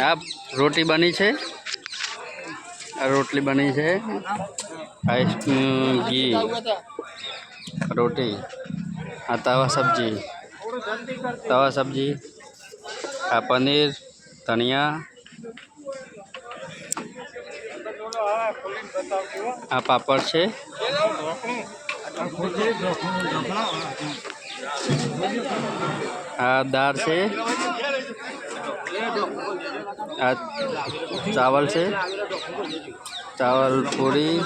આ રોટી બની છે આ રોટલી બની છે આઈસ ઘી રોટી આ તવા સબ્જી તવા સબ્જી આ પનીર ધનિયા આ પાપડ છે આ દાળ છે આ ચાવલ છે. ચાવલ પૂરી.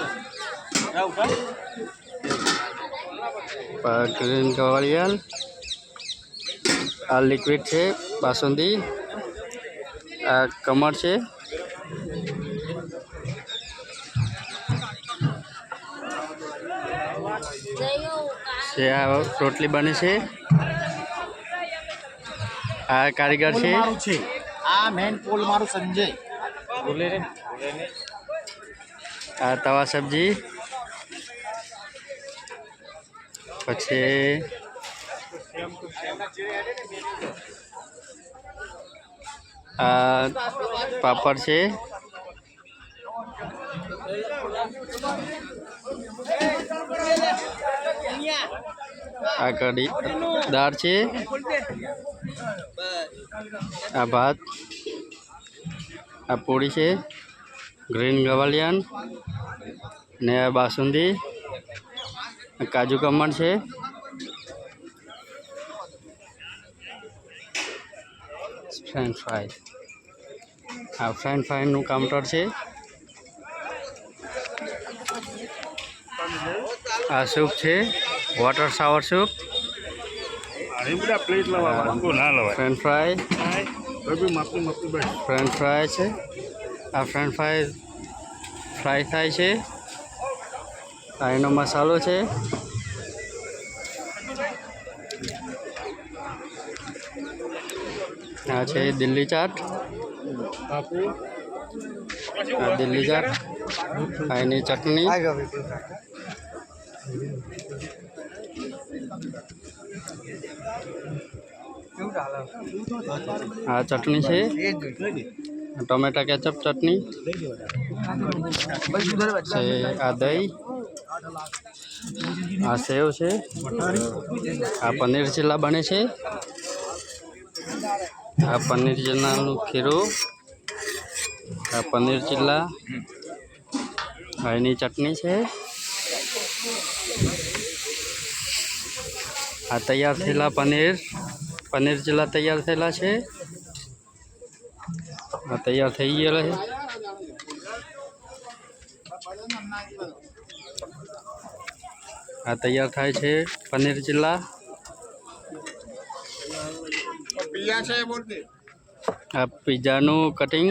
ગ્રીન કવળિયાલ આ લિક્વિડ છે, બાસુંદી. આ કમર છે. છે, આ રોટલી બને છે. આ કારીગર છે. આ મેન પોલ મારું સંજય. બોલે રે. આ તવા સબ્જી પછી આ પાપડ છે. આ કઢી. દાળ છે. આ ભાત. આ પૂરી છે. ગ્રીન ગવાલિયાન ને આ બાસુંદી. કાજુ કમણ છે. ફ્રેન્ચ ફ્રાય આ ફ્રેન્ચ ફ્રાયનું કાઉન્ટર છે. આ સૂપ છે water shower soup french fry french fry છે. આ ફ્રેન્ચ ફ્રાય ફ્રાય થાય છે. આ એનો મસાલો છે. આ છે દિલ્હી ચાટ. આ દિલ્હી ચાટ આ એની ચટણી આ ચટણી છે ટોમેટા કેચઅપ ચટણી છે આ દહીં આ સેવ છે આ પનીર ચીલા બને છે આ પનીર ચીલાનું ખીરું આ પનીર ચીલા આ એની ચટણી છે આ તૈયાર થયેલા પનીર પનીર ચીલા તૈયાર થયેલા છે આ તૈયાર થઈ ગયેલા છે આ તૈયાર થાય છે પનીર ચીલા પિયા છે બોલતી આ પિઝાનું કટિંગ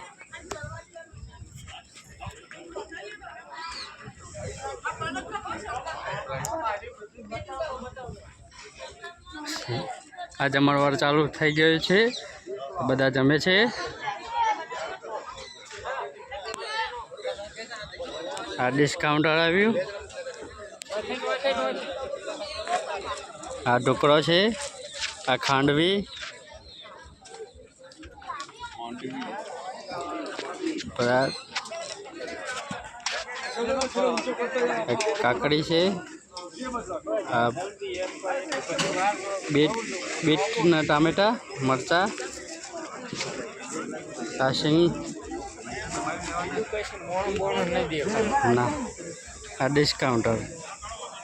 આ જમણવાર ચાલુ થઈ ગયો છે. બધા જમે છે. આ ડિસ્કાઉન્ટ આવ્યું આ ઢોકળો છે. આ ખાંડવી. કાકડી છે. બીટ બીટના ટામેટા મરચા કાશિંગ ના આ ડિસ્કાઉન્ટર